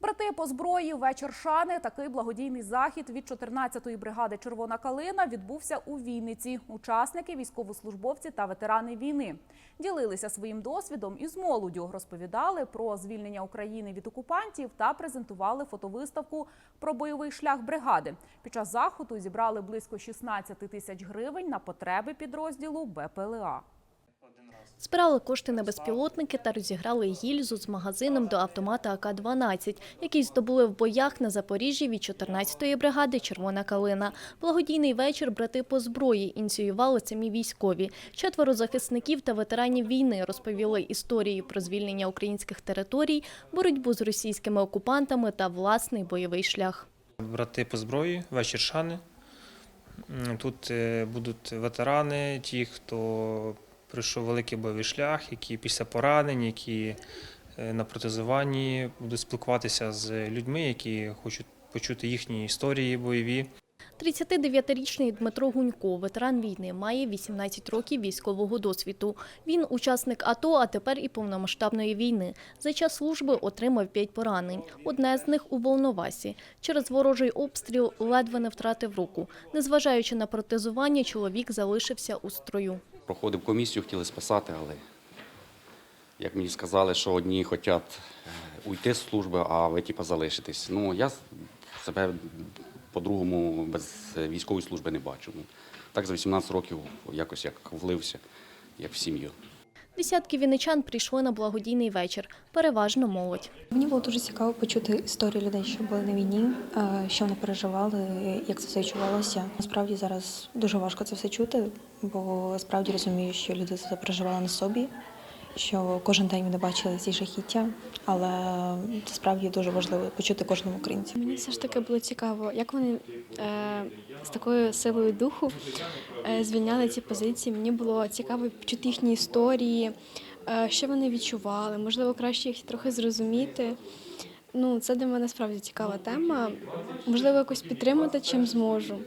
Брати по зброї вечір шани. Такий благодійний захід від 14-ї бригади Червона калина відбувся у Вінниці. Учасники, військовослужбовці та ветерани війни ділилися своїм досвідом із молоддю, розповідали про звільнення України від окупантів та презентували фотовиставку про бойовий шлях бригади. Під час заходу зібрали близько 16 тисяч гривень на потреби підрозділу БПЛА. Збирали кошти на безпілотники та розіграли гільзу з магазином до автомата АК-12, який здобули в боях на Запоріжжі від 14-ї бригади Червона калина. Благодійний вечір брати по зброї ініціювали самі військові. Четверо захисників та ветеранів війни розповіли історії про звільнення українських територій, боротьбу з російськими окупантами та власний бойовий шлях. Брати по зброї, вечір шани. Тут е, будуть ветерани, ті, хто пройшов великий бойовий шлях, які після поранень, які е, на протезуванні будуть спілкуватися з людьми, які хочуть почути їхні історії бойові. 39-річний Дмитро Гунько, ветеран війни, має 18 років військового досвіду. Він учасник АТО, а тепер і повномасштабної війни. За час служби отримав 5 поранень. Одне з них у Волновасі. Через ворожий обстріл ледве не втратив руку. Незважаючи на протезування, чоловік залишився у строю. Проходив комісію, хотіли списати, але як мені сказали, що одні хочуть е, уйти з служби, а ви типу, залишитесь. Ну, я себе по-другому без військової служби не бачу. Ну, так за 18 років якось як влився, як в сім'ю. Десятки вінничан прийшли на благодійний вечір. Переважно молодь. Мені було дуже цікаво почути історії людей, що були на війні, е, що вони переживали, як це все відчувалося. Насправді зараз дуже важко це все чути, бо справді розумію, що люди це переживали на собі, що кожен день вони бачили ці жахіття, але це справді дуже важливо почути кожному українцю. Мені все ж таки було цікаво, як вони е, з такою силою духу е, звільняли ці позиції. Мені було цікаво почути їхні історії, е, що вони відчували, можливо, краще їх трохи зрозуміти. Ну, це для мене справді цікава тема. Можливо, якось підтримати чим зможу.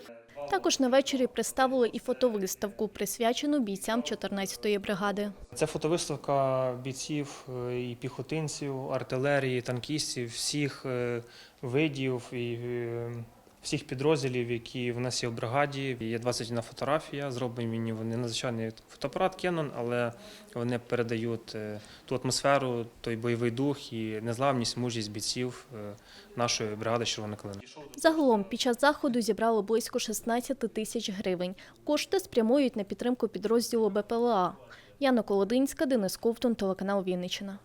Також на вечорі представили і фотовиставку, присвячену бійцям 14-ї бригади. Це фотовиставка бійців е, і піхотинців, артилерії, танкістів, всіх е, видів і е, всіх підрозділів, які в нас є в бригаді. Є 21 фотографія, зроблені вони надзвичайний фотоапарат Canon, але вони передають е, ту атмосферу, той бойовий дух і незламність, мужність бійців е, нашої бригади Червона калина. Загалом під час заходу зібрали близько 16 тисяч гривень. Кошти спрямують на підтримку підрозділу БПЛА. Яна Колодинська, Денис Ковтун, телеканал Вінниччина.